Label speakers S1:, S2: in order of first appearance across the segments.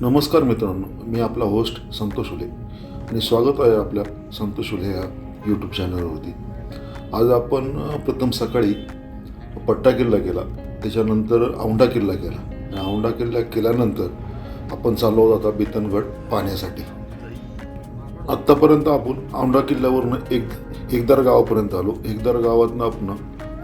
S1: नमस्कार मित्रांनो मी आपला होस्ट संतोष उले आणि स्वागत आहे आपल्या संतोष उले या यूट्यूब चॅनलवरती आज आपण प्रथम सकाळी पट्टा किल्ला गेला त्याच्यानंतर औंढा किल्ला गेला आणि औंढा किल्ला केल्यानंतर आपण चाललो होतो आता बितनगड पाहण्यासाठी आत्तापर्यंत आपण औंढा किल्ल्यावरून एक एकदार गावापर्यंत आलो. एकदार गावातनं आपण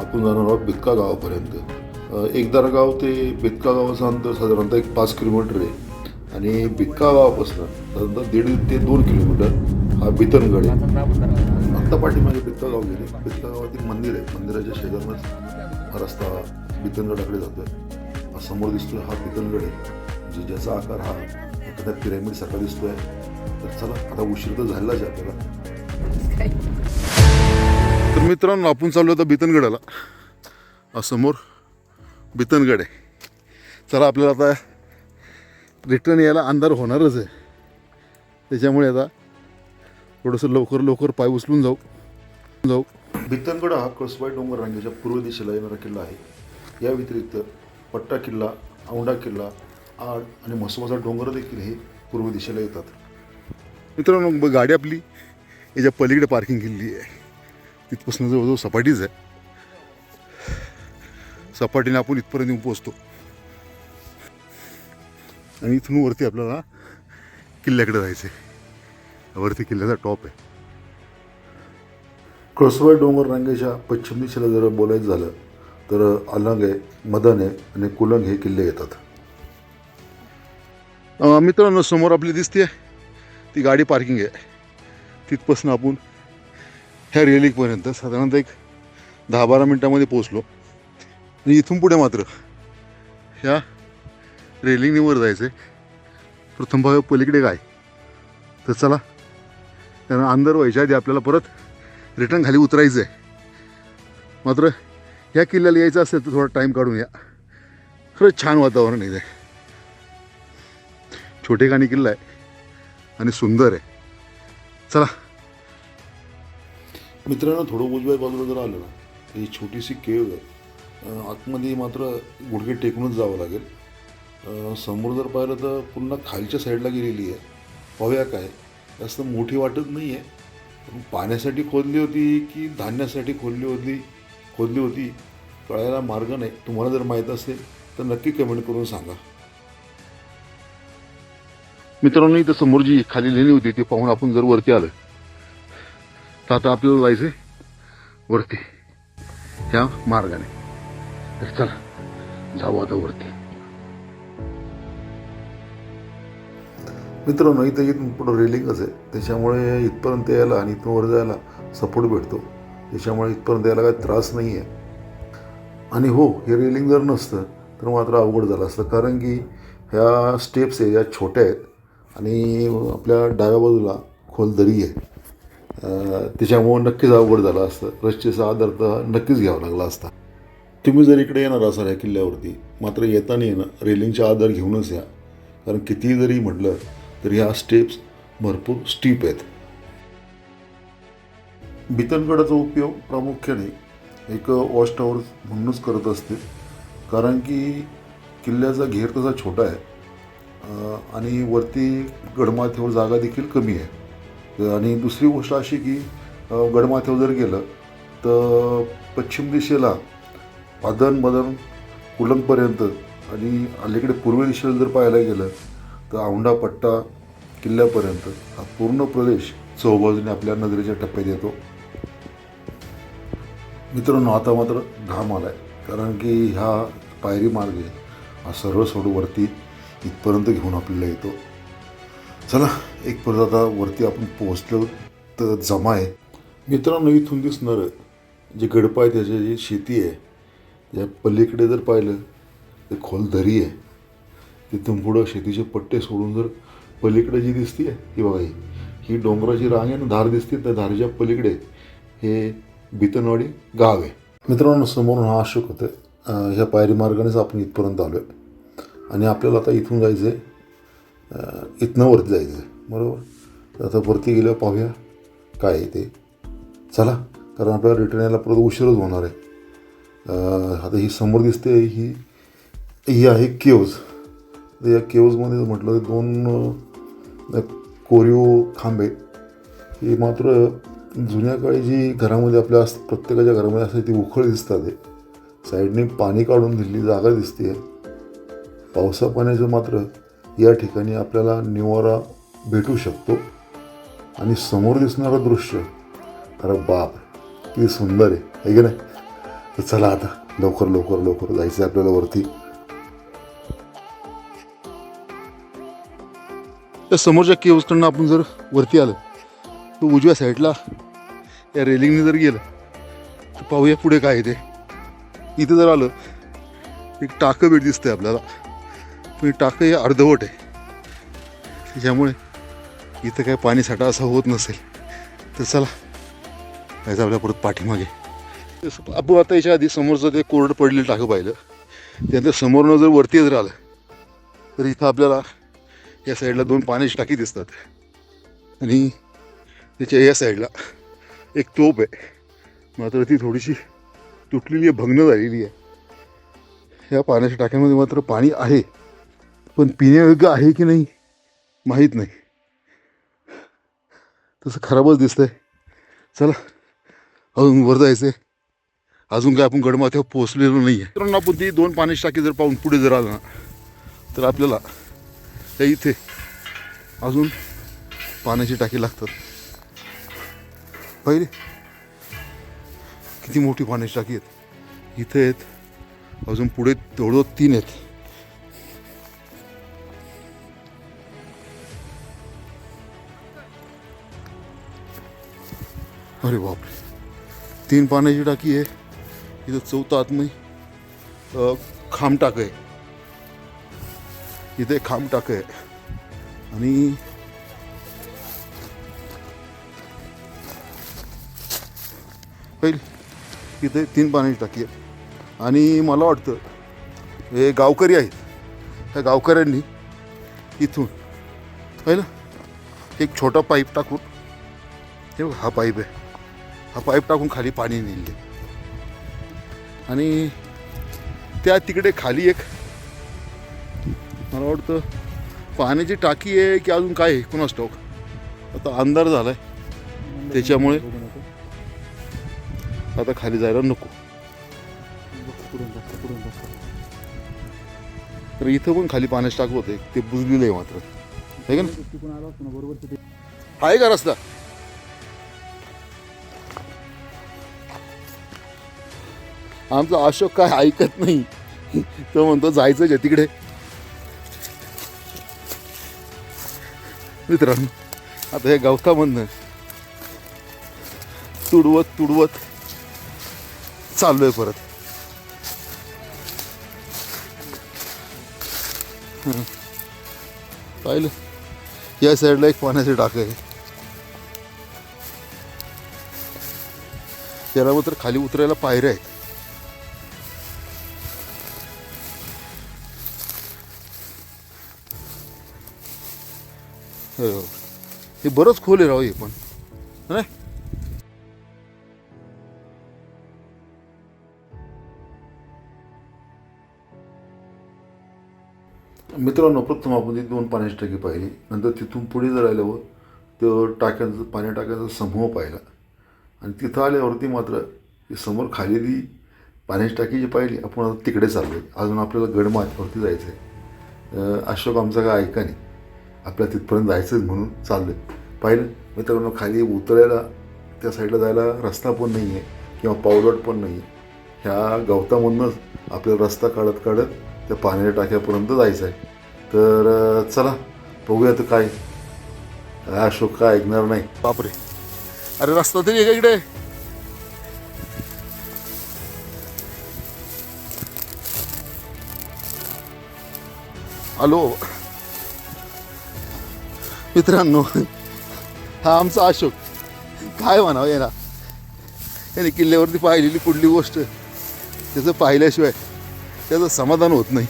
S1: आपण जाणार आहोत बितका गावापर्यंत. एकदार गाव ते बितका गावाचं अंतर साधारणतः एक पाच किलोमीटर आहे. आणि बितका गावापासून साधारणतः दीड ते दोन किलोमीटर हा बितनगड आहे. आत्ता पाठीमागे बितका गाव गेले. बितका गावात मंदिर आहे. मंदिराच्या शेजारनंच हा रस्ता बितनगडाकडे आहे हा समोर दिसतोय हा बितनगड आहे. जे ज्याचा आकार हा एखाद्या दिसतो आहे तर चला आता उशीर तर झालाच आहे आपल्याला. तर मित्रांनो आपण चाललो होतो बितनगडाला. हा समोर बितनगड आहे. चला आपल्याला आता रिटर्न यायला अंधार होणारच आहे. त्याच्यामुळे आता थोडंसं लवकर लवकर पाय उचलून जाऊ. जाऊ. बितनगड हा कसबाई डोंगर रांगेच्या पूर्व दिशेला येणारा किल्ला आहे. या व्यतिरिक्त पट्टा किल्ला औंढा किल्ला आड आणि म्हसोबाचा डोंगर देखील हे पूर्व दिशेला येतात. मित्रांनो गाडी आपली याच्या पलीकडे पार्किंग केलेली आहे. तिथपासून जवळजवळ सपाटीच आहे. सपाटीने आपण इथपर्यंत येऊन पोचतो आणि इथून वरती आपल्याला किल्ल्याकडे जायचं आहे वरती किल्ल्याचा टॉप आहे. कळसवाई डोंगर रांगेच्या पश्चिम दिशेला जर बोलायचं झालं तर अलंग आहे मदन आहे आणि कुलंग हे किल्ले येतात. मित्रांनो समोर आपली दिसते ती गाडी पार्किंग आहे. तिथपासून आपण ह्या रेलिंगपर्यंत साधारणतः एक दहा बारा मिनटामध्ये पोचलो आणि इथून पुढे मात्र ह्या रेलिंगने वर जायचं आहे प्रथम भाग पलीकडे काय तर चला. त्यांना अंदर व्हायच्या आधी आपल्याला परत रिटर्न खाली उतरायचं आहे मात्र ह्या किल्ल्याला यायचं असेल तर थोडा टाईम काढून या. खरंच छान वातावरण आहे छोटे छोटेखानी किल्ला आहे आणि सुंदर आहे. चला. मित्रांनो थोडं उजव्या बाजूला जर आलं ना ही छोटीशी केव आहे. आतमध्ये मात्र गुडघे टेकूनच जावं लागेल. समोर जर पाहिलं तर पुन्हा खालच्या साईडला गेलेली आहे. पाहूया काय. जास्त मोठी वाटत नाही आहे पण पाण्यासाठी खोदली होती की धान्यासाठी खोदली होती खोदली होती कळायला मार्ग नाही. तुम्हाला जर माहीत असेल तर नक्की कमेंट करून सांगा. मित्रांनो इथं समोर जी खाली लिहिली होती ती पाहून आपण जर वरती आलं तर आता आपल्याला जायचंय वरती ह्या मार्गाने. तर चला जाऊ आता वरती. मित्रांनो इथं इथून पुढं रेलिंगच आहे त्याच्यामुळे इथपर्यंत यायला आणि इथून वर जायला सपोर्ट भेटतो. त्याच्यामुळे इथपर्यंत यायला काही त्रास नाही आहे आणि हो हे रेलिंग जर नसतं तर मात्र अवघड झालं असतं. कारण की ह्या स्टेप्स आहे या छोट्या आहेत. आणि आपल्या डाव्या बाजूला खोल दरी आहे. त्याच्यामुळं नक्कीच अवघड झालं असतं. रस्तेचा आधार तर नक्कीच घ्यावा लागला असता. तुम्ही जर इकडे येणार असाल ह्या किल्ल्यावरती मात्र येताना येणं रेलिंगचा आधार घेऊनच या. कारण कितीही जरी म्हटलं तर ह्या स्टेप्स भरपूर स्टीप आहेत. बितनगडाचा उपयोग प्रामुख्याने एक वॉच टॉवर म्हणूनच करत असते. कारण की किल्ल्याचा घेर तसा छोटा आहे आणि वरती गडमाथ्यावर जागा देखील कमी आहे. आणि दुसरी गोष्ट अशी की गडमाथ्यावर जर गेलं तर पश्चिम दिशेला पादन मदन कुलंगपर्यंत आणि अलीकडे पूर्व दिशेला जर पाहायला गेलं तर औंढा पट्टा किल्ल्यापर्यंत हा पूर्ण प्रदेश चौबाजूने आपल्या नजरेच्या टप्प्यात येतो. मित्रांनो आता मात्र घाम आला आहे कारण की ह्या पायरी मार्ग आहे हा सर्व सोड वरती इथपर्यंत घेऊन आपल्याला येतो. चला एक परत आता वरती आपण पोहोचलो तर जमा आहे. मित्रांनो इथून दिसणारं जे गडप आहे त्याची जी शेती आहे या पलीकडे जर पाहिलं तर खोल दरी आहे. तिथून पुढं शेतीचे पट्टे सोडून जर पलीकडे जी दिसते ही बघा ही. ही डोंगराची रांग आहे धार दिसते त्या धारेच्या पलीकडे हे बितनवाडी गाव आहे. मित्रांनो समोरून हा अशोक होतं. ह्या पायरी मार्गानेच आपण इथपर्यंत आलो आहे आणि आपल्याला आता इथून जायचं आहे इथनं वरती जायचं आहे बरोबर आता वरती गेल्यावर पाहूया काय आहे ते. चला कारण आपल्याला रिटर्न यायला परत उशीरच होणार आहे. आता ही समोर दिसते ही ही आहे केव्ज. या केव्जमध्ये म्हटलं तर दोन अ, कोरीव खांबे हे मात्र जुन्या काळी जी घरामध्ये आपल्या अस प्रत्येकाच्या घरामध्ये असते ती उखळ दिसतात आहे साईडने पाणी काढून दिलेली जागा दिसते पावसा पाण्याचं मात्र या ठिकाणी आपल्याला निवारा भेटू शकतो. आणि समोर दिसणारं दृश्य अरे बाप किती सुंदर आहे है की नाही? तर चला आता लवकर लवकर लवकर जायचं आहे आपल्याला वरती. त्या समोरच्या केव्सकडनं आपण जर वरती आलं तर उजव्या साईडला या रेलिंगने जर गेलं तर पाहूया पुढे काय आहे ते. इथं जर आलं एक टाकं भेट आहे आपल्याला. पण टाकं हे अर्धवट आहे. त्याच्यामुळे इथं काय पाणी साठा असा होत नसेल. तर चला जायचं आपल्या परत पाठीमागे. तसं आपण आता याच्या आधी समोरचं ते कोरडं पडलेलं टाकं पाहिलं. त्यानंतर समोरनं जर वरती जर आलं तर इथं आपल्याला या साईडला दोन पाण्याची टाकी दिसतात. आणि त्याच्या या साईडला एक तोप आहे. मात्र ती थोडीशी तुटलेली आहे भग्न झालेली आहे. या पाण्याच्या टाक्यामध्ये मात्र पाणी आहे. पण पिण्यायोग्य आहे की नाही माहीत नाही. तसं खराबच दिसतंय. चला अजून वर जायचंय. अजून काय आपण गडमाथ्यावर पोहोचलेलो नाही आहे मित्रांनो आपण ती दोन पाण्याची टाकी जर पाहून पुढे जर आलं ना तर आपल्याला त्या इथे अजून पाण्याची टाकी लागतात. पहिले किती मोठी पाण्याची टाकी आहेत. इथे आहेत अजून पुढे तेवढं तीन आहेत. अरे बापरे. तीन पाण्याची टाकी आहे. इथं चौथा आतमध्ये खांब टाक आहे. इथे खांब टाक आहे आणि होईल. इथे तीन पाण्याची टाकी आहे. आणि मला वाटतं हे गावकरी आहेत. त्या गावकऱ्यांनी इथून पहिलं एक छोटा पाईप टाकून हे हा पाईप आहे. हा पाईप टाकून खाली पाणी नेले आणि त्या तिकडे खाली एक मला वाटतं पाण्याची टाकी आहे की अजून काय आहे? कुणास स्टॉक आता अंधार झालाय. त्याच्यामुळे आता खाली जायला नको. तर इथं पण खाली पाण्याची टाक होते. ते बुजलेलं आहे मात्र. आहे का ना आहे का रस्ता? आमचा अशोक काय ऐकत नाही. तो म्हणतो जायचं आहे तिकडे. मित्रांनो आता हे गवतामधनं तुडवत तुडवत चाललोय परत. पाहिलं? या साईडला एक पाण्याचे टाक आहे. त्याला मात्र खाली उतरायला पायऱ्या आहेत. हो. हे बरंच खोल आहे राव हे पण. नाही मित्रांनो प्रथम आपण ती दोन पाण्याची टाकी पाहिली. नंतर तिथून पुढे जर आल्यावर तो टाक्यांचं पाण्या टाक्यांचा समूह पाहिला. आणि तिथं आल्यावरती मात्र ही समोर खाली ती पाण्याची टाकी जी पाहिली आपण आता तिकडे चाललो आहे अजून आपल्याला गडमाथ्यावरती जायचं आहे अशोक आमचा काय ऐका नाही. आपल्या तिथपर्यंत जायचं आहे म्हणून चाललं आहे पाहिलं मित्रांनो खाली उतरायला त्या साईडला जायला रस्ता पण नाही आहे किंवा पावलट पण नाही आहे ह्या गवतामधूनच आपल्याला रस्ता काढत काढत त्या पाण्याच्या टाक्यापर्यंत जायचं आहे तर चला बघूया तर काय. काय अशोक काय ऐकणार नाही. बापरे. अरे रस्ता तरी आहे इकडे? हॅलो. मित्रांनो हा आमचा अशोक. काय म्हणावं याला? याने किल्ल्यावरती पाहिलेली कुठली गोष्ट त्याचं पाहिल्याशिवाय त्याचं समाधान होत नाही.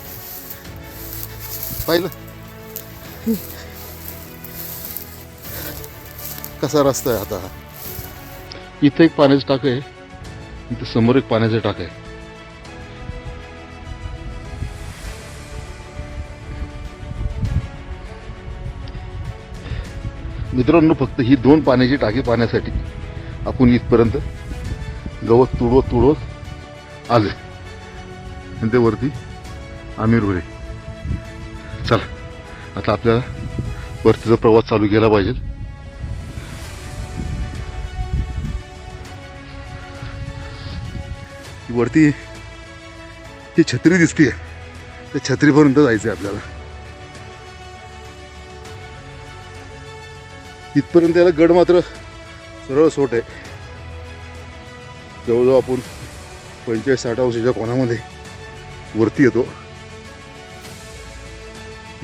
S1: पाहिलं? कसा रस्ता आहे आता इथं एक पाण्याचं टाक आहे इथं समोर एक पाण्याचं टाक आहे. मित्रांनो फक्त ही दोन पाण्याची टाकी पाण्यासाठी आपण इथपर्यंत गवत तुडवत तुडवत आले. आणि ते वरती आमिर होळे चला आता आपल्याला वरतीचा प्रवास चालू केला पाहिजे. वरती ही छत्री दिसते त्या छत्रीपर्यंत जायचं आहे आपल्याला. इथपर्यंत याला गड मात्र सरळ सोट आहे. जवळजवळ आपण पंचेचाळीस साठ अंशाच्या कोणामध्ये वरती येतो.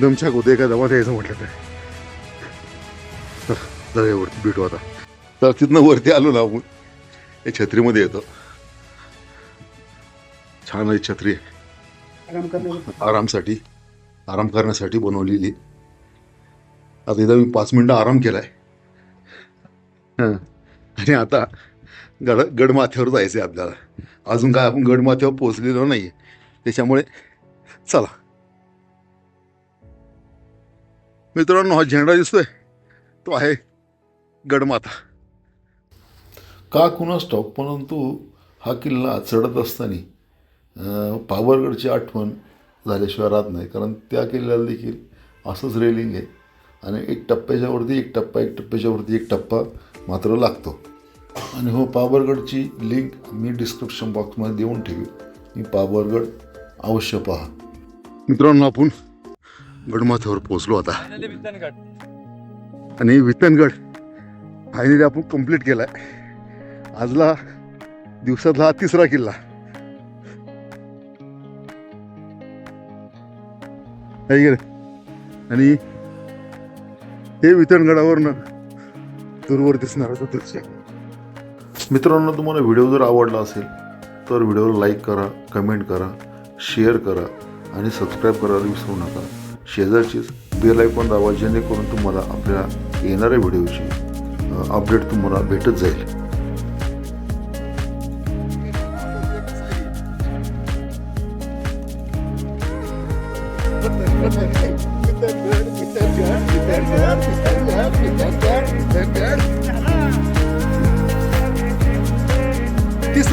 S1: दमछाक होते का दमात यायचं म्हटलं तर. जाऊया वरती भेटू आता. तर तिथनं वरती आलो ना आपण. या छत्रीमध्ये येतो. छान आहे छत्री. आरामसाठी आराम करण्यासाठी बनवलेली. आता इथं मी पाच मिनटं आराम केलाय. हं. आणि आता गड गडमाथ्यावर जायचं आहे आपल्याला. अजून काय आपण गडमाथ्यावर पोहोचलेलो नाही त्याच्यामुळे चला. मित्रांनो हा झेंडा दिसतोय. तो आहे गडमाथा. का कुणास स्टॉप परंतु हा किल्ला चढत असताना पावरगडची आठवण झाल्याशिवाय राहत नाही. कारण त्या किल्ल्याला देखील असंच रेलिंग आहे. आणि एक टप्प्याच्यावरती एक टप्पा एक टप्प्याच्यावरती एक टप्पा. मात्र लागतो. आणि हो पावरगडची लिंक मी डिस्क्रिप्शन बॉक्समध्ये देऊन ठेवी मी पावरगड अवश्य पहा. मित्रांनो आपण गडमाथ्यावर पोचलो आता. आणि वितनगड फायनली आपण कंप्लीट केलाय. आजला दिवसातला हा तिसरा किल्ला. आणि हे वितरणगडावरनं दूरवर दिसणारं दृश्य. मित्रांनो तुम्हाला व्हिडिओ जर आवडला असेल तर व्हिडिओला लाईक करा कमेंट करा शेअर करा आणि सबस्क्राईब करायला विसरू नका. शेजारचीच बेल आयकॉन दाबा जेणेकरून तुम्हाला आपल्या येणाऱ्या व्हिडिओची अपडेट तुम्हाला भेटत जाईल.